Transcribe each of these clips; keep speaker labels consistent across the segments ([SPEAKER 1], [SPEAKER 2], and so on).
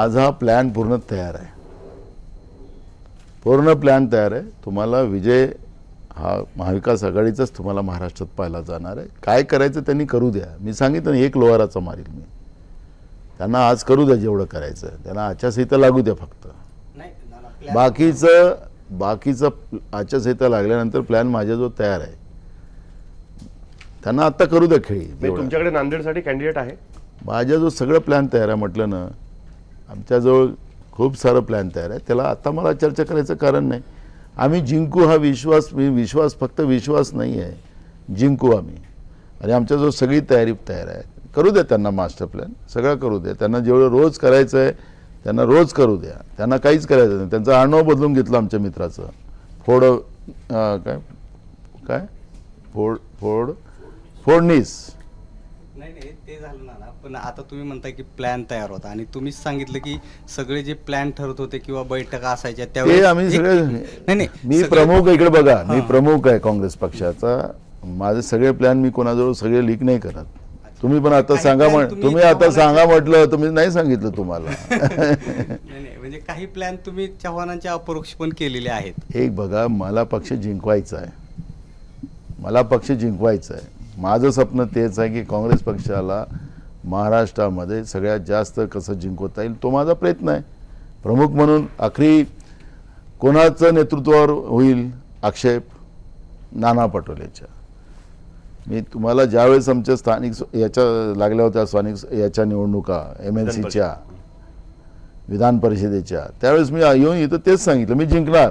[SPEAKER 1] आज हा प्लॅन पूर्ण तयार आहे. पूर्ण प्लॅन तयार आहे. तुम्हाला विजय हा महाविकास आघाडीचाच तुम्हाला महाराष्ट्रात पाहिला जाणार आहे. काय करायचं त्यांनी करू द्या. मी सांगितलं ना एक लोहाराचा मारील मी. त्यांना आज करू द्या जेवढं करायचं. त्यांना आचारसंहिता लागू द्या फक्त. बाकीचं बाकीचं आचारसंहिता लागल्यानंतर प्लॅन माझ्याजवळ तयार आहे. त्यांना आत्ता करू द्या खेळी.
[SPEAKER 2] तुमच्याकडे नांदेडसाठी कॅन्डिडेट आहे.
[SPEAKER 1] माझ्याजवळ सगळं प्लॅन तयार आहे म्हटलं ना आमच्याजवळ खूप सारं प्लॅन तयार आहे. त्याला आता मला चर्चा करायचं कारण नाही. आम्ही जिंकू हा विश्वास मी विश्वास फक्त विश्वास नाही आहे. जिंकू आम्ही. आणि आमच्याजवळ सगळी तयारी तयार आहे. करू द्या त्यांना मास्टर प्लॅन सगळं करू द्या. त्यांना जेवढं रोज करायचं आहे त्यांना रोज करू द्या. त्यांना काहीच करायचं नाही. त्यांचा आडनाव बदलून घेतलं आमच्या मित्राचं. फोड काय? काय? फोड फोड फोडणीस.
[SPEAKER 3] नाही नाही ते झालं ना पण आता तुम्ही म्हणताय की प्लॅन तयार होता आणि तुम्हीच सांगितलं की सगळे जे प्लॅन ठरत होते किंवा बैठका असायच्या
[SPEAKER 1] ते
[SPEAKER 3] त्यावेळेस
[SPEAKER 1] आम्ही सगळे
[SPEAKER 3] नाही नाही
[SPEAKER 1] मी
[SPEAKER 3] सगळे-
[SPEAKER 1] प्रमुख इकडे बघा मी. प्रमुख आहे काँग्रेस पक्षाचा. माझे सगळे प्लॅन मी कोणाजवळ सगळे लीक नाही करत. तुम्ही पण आता सांगा
[SPEAKER 3] plan
[SPEAKER 1] म्हण
[SPEAKER 3] तुम्ही
[SPEAKER 1] तुम्ही आता सांगा म्हटलं तुम्ही नाही सांगितलं तुम्हाला.
[SPEAKER 3] नाही नाही म्हणजे काही प्लॅन तुम्ही चव्हाणांच्या अपरोक्ष पण केलेले आहेत.
[SPEAKER 1] एक बघा मला पक्ष जिंकवायचा आहे. मला पक्ष जिंकवायचा आहे. माझं स्वप्न तेच आहे की काँग्रेस पक्षाला महाराष्ट्रामध्ये सगळ्यात जास्त कसं जिंकवता येईल तो माझा प्रयत्न आहे. प्रमुख म्हणून आखरी कोणाचं नेतृत्वावर होईल आक्षेप नाना पटोलेच्या. मी तुम्हाला ज्यावेळेस आमच्या स्थानिक याच्या लागल्या होत्या स्थानिक याच्या निवडणुका एम एल सीच्या विधान परिषदेच्या त्यावेळेस मी येऊन इथं तेच सांगितलं मी जिंकणार.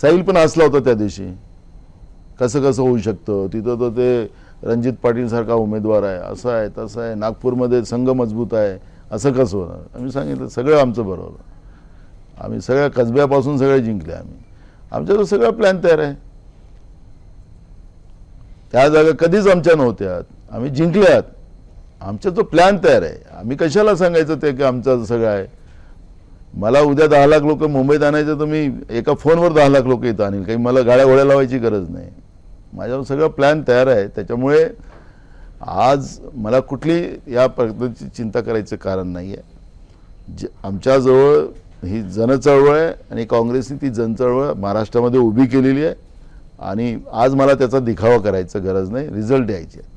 [SPEAKER 1] साहिल पण असला होता त्या दिवशी. कसं कसं होऊ शकतं? तिथं तर ते रणजित पाटील सारखा उमेदवार आहे. असं आहे तसं आहे. नागपूरमध्ये संघ मजबूत आहे. असं कसं होणार? आम्ही सांगितलं सगळं आमचं बरोबर. आम्ही सगळ्या कसब्यापासून सगळे जिंकले आम्ही. आमच्याकडे सगळा प्लॅन तयार आहे. त्या जागा कधीच आमच्या नव्हत्या आम्ही जिंकल्यात. आमचा जो प्लॅन तयार आहे. आम्ही कशाला सांगायचं ते की आमचं सगळं आहे? मला उद्या दहा लाख लोक मुंबईत आणायचं तर मी एका फोनवर दहा लाख लोक इथं आणील. काही मला गाड्या घोड्या लावायची गरज नाही. माझ्यावर सगळं प्लॅन तयार आहे. त्याच्यामुळे आज मला कुठली या पद्धतीची चिंता करायचं कारण नाही आहे जे आमच्याजवळ ही जनचळवळ आहे आणि काँग्रेसने ती जनचळवळ महाराष्ट्रामध्ये उभी केलेली आहे. आणि आज मला त्याचा दिखावा करायचं गरज नाही. रिझल्ट द्यायचे आहे